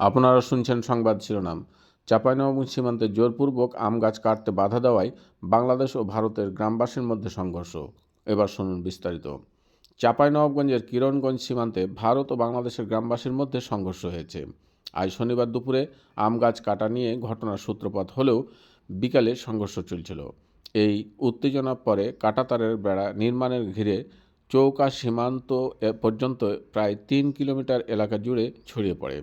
আপনারা শুনছেন সংবাদ শিরোনাম। চাঁপাইনবাবগঞ্জ সীমান্তে জোরপূর্বক আম গাছ কাটতে বাধা দেওয়ায় বাংলাদেশ ও ভারতের গ্রামবাসীর মধ্যে সংঘর্ষ। এবার শুনুন বিস্তারিত। চাঁপাইনবাবগঞ্জের কিরণগঞ্জ সীমান্তে ভারত ও বাংলাদেশের গ্রামবাসীর মধ্যে সংঘর্ষ হয়েছে। আজ শনিবার দুপুরে আম গাছ কাটা নিয়ে ঘটনার সূত্রপাত হলেও বিকালে সংঘর্ষ চলছিল। এই উত্তেজনার পরে কাঁটাতারের বেড়া নির্মাণের ঘিরে চৌকা সীমান্ত পর্যন্ত প্রায় তিন কিলোমিটার এলাকা জুড়ে ছড়িয়ে পড়ে।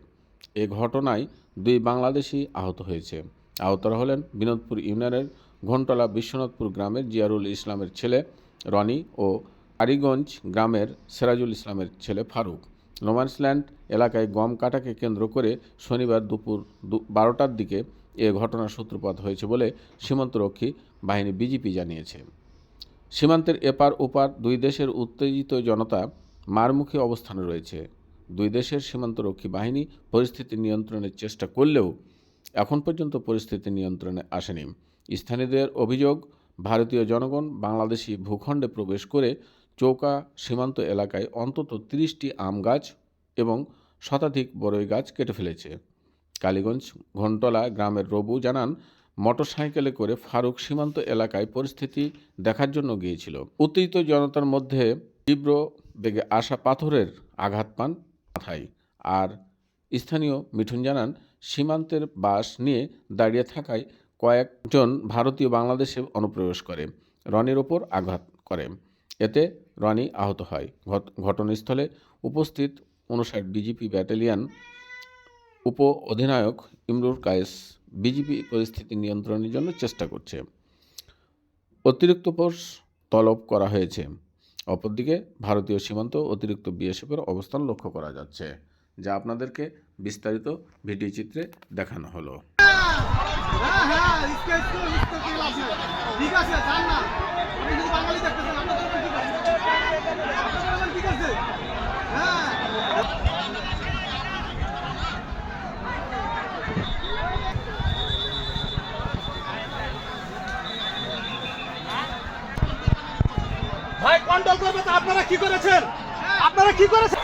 এ ঘটনায় দুই বাংলাদেশি আহত হয়েছে। আহতরা হলেন বিনোদপুর ইউনিয়নের ঘন্টলা বিশ্বনাথপুর গ্রামের জিয়ারুল ইসলামের ছেলে রনি ও আরিগঞ্জ গ্রামের সেরাজুল ইসলামের ছেলে ফারুক। নোমান্সল্যান্ড এলাকায় গম কাটাকে কেন্দ্র করে শনিবার দুপুর বারোটার দিকে এ ঘটনার সূত্রপাত হয়েছে বলে সীমান্তরক্ষী বাহিনী বিজিপি জানিয়েছে। সীমান্তের এপার ওপার দুই দেশের উত্তেজিত জনতা মারমুখী অবস্থানে রয়েছে। দুই দেশের সীমান্তরক্ষী বাহিনী পরিস্থিতি নিয়ন্ত্রণের চেষ্টা করলেও এখন পর্যন্ত পরিস্থিতি নিয়ন্ত্রণে আসেনি। স্থানীয়দের অভিযোগ, ভারতীয় জনগণ বাংলাদেশি ভূখণ্ডে প্রবেশ করে চৌকা সীমান্ত এলাকায় অন্তত তিরিশটি আম গাছ এবং শতাধিক বড়ই গাছ কেটে ফেলেছে। কালীগঞ্জ, ঘন্টলা গ্রামের রবু জানান, মোটরসাইকেলে করে ফারুক সীমান্ত এলাকায় পরিস্থিতি দেখার জন্য গিয়েছিল। উত্তেজিত জনতার মধ্যে তীব্র বেগে আসা পাথরের আঘাত পান মাথায় আর স্থানীয় মিঠুন জানান, সীমান্তের বাস নিয়ে দাঁড়িয়ে থাকায় কয়েকজন ভারতীয় বাংলাদেশে অনুপ্রবেশ করে, রনির ওপর আঘাত করে। এতে রনি আহত হয়। ঘট- ঘটনাস্থলে উপস্থিত উনষাট বিজিপি ব্যাটালিয়ন উপ অধিনায়ক ইমরুল কায়েস বিজেপি পরিস্থিতি নিয়ন্ত্রণের জন্য চেষ্টা করছে। অতিরিক্ত ফোর্স তলব করা হয়েছে। অপরদিকে ভারতীয় সীমান্ত অতিরিক্ত বিএসএফের অবস্থান লক্ষ্য করা যাচ্ছে, যা আপনাদেরকে বিস্তারিত ভিডিও চিত্রে দেখানো হলো। ভাই কন্ট্রোল করবে তো আপনারা কি করেছেন আপনারা কি করেছেন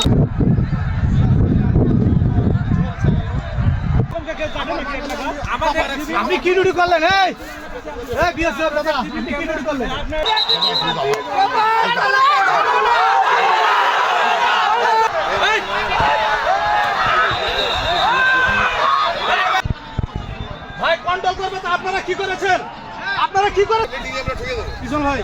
ए আপনি কি রুটি করলেন? কি রুটি করলেন? ভাই কন্ট্রোল করবে তা আপনারা কি করেছেন? আপনারা কি করেন পিছন ভাই।